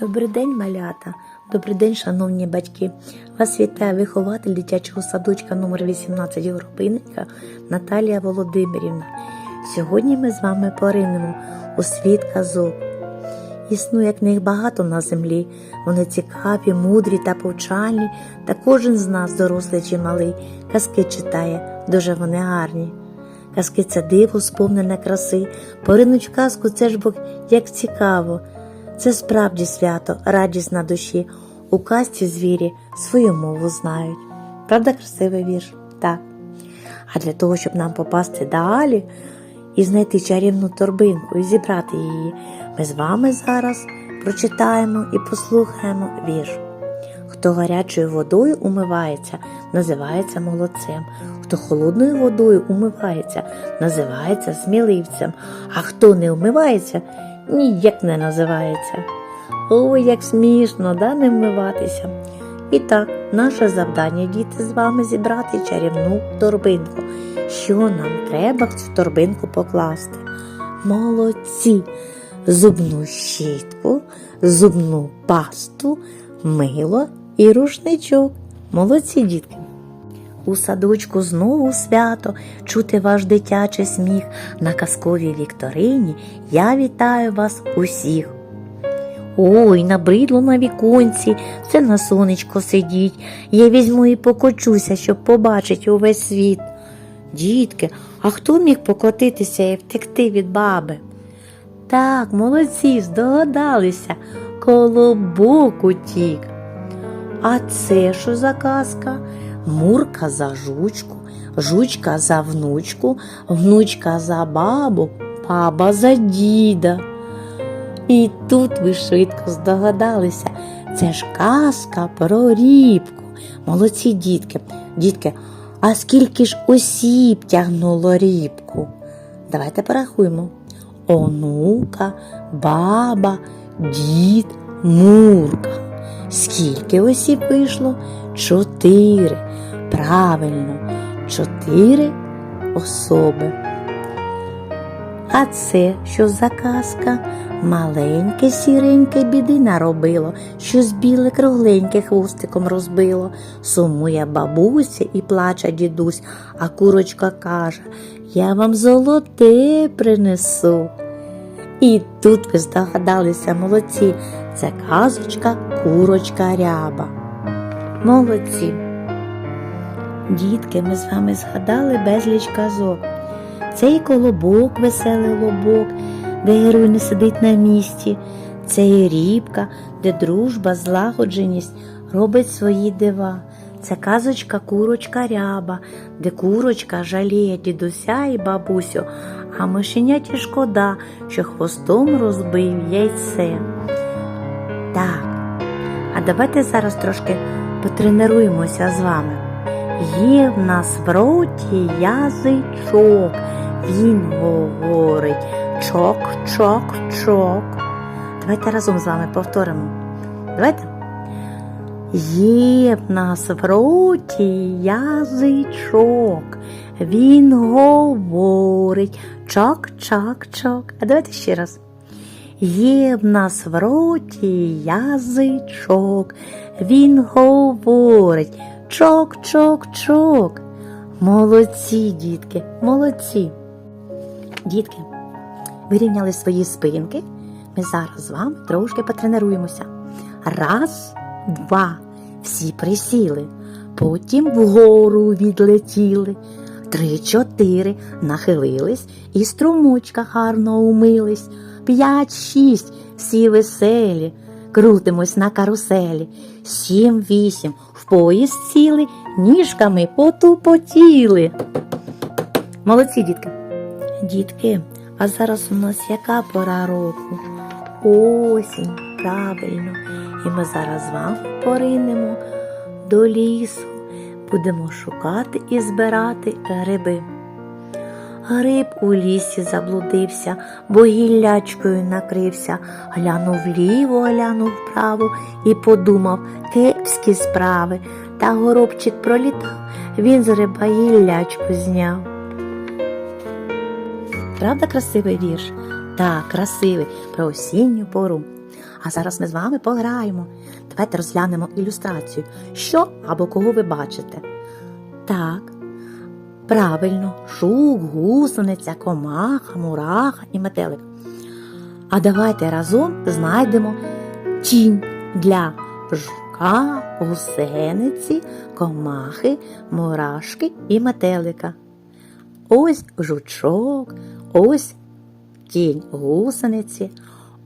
Добрий день, малята. Добрий день, шановні батьки. Вас вітає вихователь дитячого садочка номер 18 Горобинника Наталія Володимирівна. Сьогодні ми з вами поринемо у світ казок. Існує книг багато на землі. Вони цікаві, мудрі та повчальні, та кожен з нас, дорослий чи малий, казки читає, дуже вони гарні. Казки це диво, сповнене краси. Поринуть в казку це ж бо як цікаво. Це справді свято, радість на душі. У казці звірі свою мову знають. Правда, красивий вірш? Так. А для того, щоб нам попасти далі і знайти чарівну торбинку і зібрати її, ми з вами зараз прочитаємо і послухаємо вірш. Хто гарячою водою умивається, називається молодцем. Хто холодною водою умивається, називається сміливцем. А хто не умивається, ніяк не називається. Ой, як смішно, да, не вмиватися. І так, наше завдання діти з вами зібрати чарівну торбинку. Що нам треба в цю торбинку покласти? Молодці! Зубну щітку, зубну пасту, мило і рушничок. Молодці дітки. У садочку знову свято, чути ваш дитячий сміх. На казковій вікторині я вітаю вас усіх. Ой, набридло на віконці, це на сонечко сидіть. Я візьму і покочуся, щоб побачить увесь світ. Дітки, а хто міг покотитися і втекти від баби? Так, молодці, здогадалися, колобок утік. А це що за казка? Мурка за жучку, жучка за внучку, внучка за бабу, баба за діда. І тут ви швидко здогадалися, це ж казка про рібку. Молодці дітки, дітки, а скільки ж осіб тягнуло рібку? Давайте порахуємо. Онука, баба, дід, мурка. Скільки осіб вийшло? Чотири. Правильно, чотири особи. А це що за казка? Маленьке сіреньке біди наробило, що з біле кругленьке хвостиком розбило. Сумує бабуся і плаче дідусь, а курочка каже Я вам золоте принесу. І тут ви здогадалися, молодці, це казочка курочка ряба. Молодці. Дітки, ми з вами згадали безліч казок. Це і колобок, веселий лобок, де герой не сидить на місці, це і рібка, де дружба, злагодженість робить свої дива. Це казочка курочка ряба, де курочка жаліє дідуся і бабусю, а мишеняті шкода, що хвостом розбив яйце. Так, а давайте зараз трошки потренуємося з вами. Є в нас в роті язичок, він говорить чок, чок, чок. Давайте разом з вами повторимо. Давайте. Є в нас в роті язичок, він говорить чок, чок, чок. А давайте ще раз. Є в нас в роті язичок, він говорить чок, чок, чок. Молодці, дітки, молодці. Дітки, вирівняли свої спинки. Ми зараз з вами трошки потренуємося. Раз, два. Всі присіли. Потім вгору відлетіли. Три, чотири нахилились і струмочка гарно умились. П'ять, шість, всі веселі. Крутимось на каруселі. Сім, вісім, в поїзд сіли, ніжками потупотіли. Молодці, дітки. Дітки, а зараз у нас яка пора року? Осінь, правильно. І ми зараз з вами поринемо до лісу. Будемо шукати і збирати гриби. Гриб у лісі заблудився, бо гіллячкою накрився, глянув вліво, глянув вправо і подумав кепські справи. Та горобчик пролітав, він з гриба гіллячку зняв. Правда, красивий вірш? Так, красивий про осінню пору. А зараз ми з вами пограємо. Давайте розглянемо ілюстрацію. Що або кого ви бачите? Так, правильно, жук, гусениця, комаха, мураха і метелик. А давайте разом знайдемо тінь для жука, гусениці, комахи, мурашки і метелика. Ось жучок, ось тінь гусениці,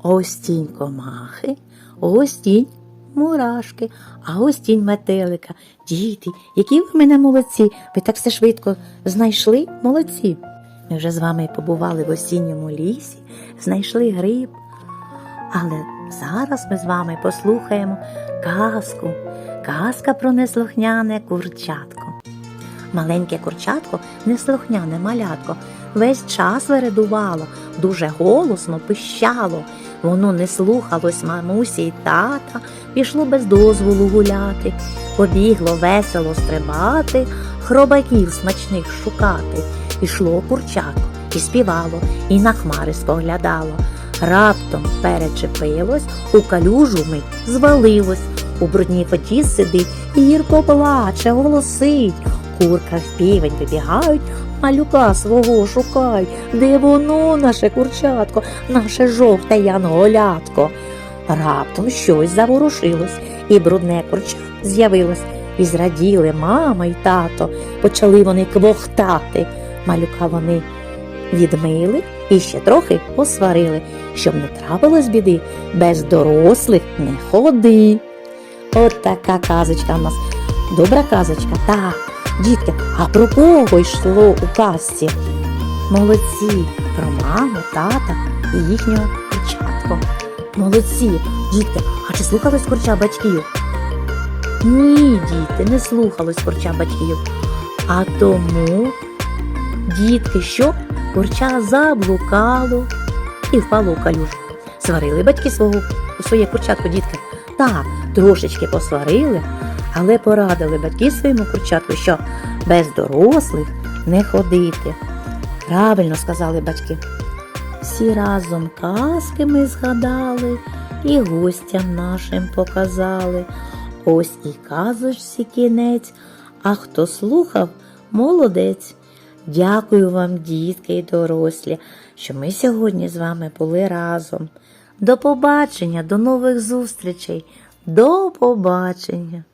ось тінь комахи, ось тінь мурашки, а ось тінь метелика. Діти, які ви мене молодці, ви так все швидко знайшли молодці. Ми вже з вами побували в осінньому лісі, знайшли гриб. Але зараз ми з вами послухаємо казку. Казка про неслухняне курчатко. Маленьке курчатко, неслухняне малятко, весь час вередувало, дуже голосно пищало. Воно не слухалось мамусі й тата, пішло без дозволу гуляти, побігло весело стрибати, хробаків смачних шукати. Пішло курчатко і співало, і на хмари споглядало. Раптом перечепилось, у калюжу мить звалилось. У брудній воді сидить, і гірко плаче, голосить. Курка в півень вибігають, малюка свого шукають. Де воно, наше курчатко, наше жовте янголятко? Раптом щось заворушилось, і брудне курча з'явилось. І зраділи мама й тато, почали вони квохтати. Малюка вони відмили і ще трохи посварили, щоб не трапилось біди, без дорослих не ходи. От така казочка в нас. Добра казочка, так. Дітки, а про кого йшло у казці? Молодці, про маму, тата і їхнього курчатку. Молодці, дітки, а чи слухались курча батьків? Ні, діти, не слухалось курча батьків. А тому, дітки, що курча заблукало і впало у калюжу. Сварили батьки свого своє курчатко, дітки. Так, трошечки посварили, але порадили батьки своєму курчатку, що без дорослих не ходити. Правильно сказали батьки. Всі разом казки ми згадали і гостям нашим показали. Ось і казочці кінець, а хто слухав, молодець. Дякую вам, дітки і дорослі, що ми сьогодні з вами були разом. До побачення, до нових зустрічей. До побачення!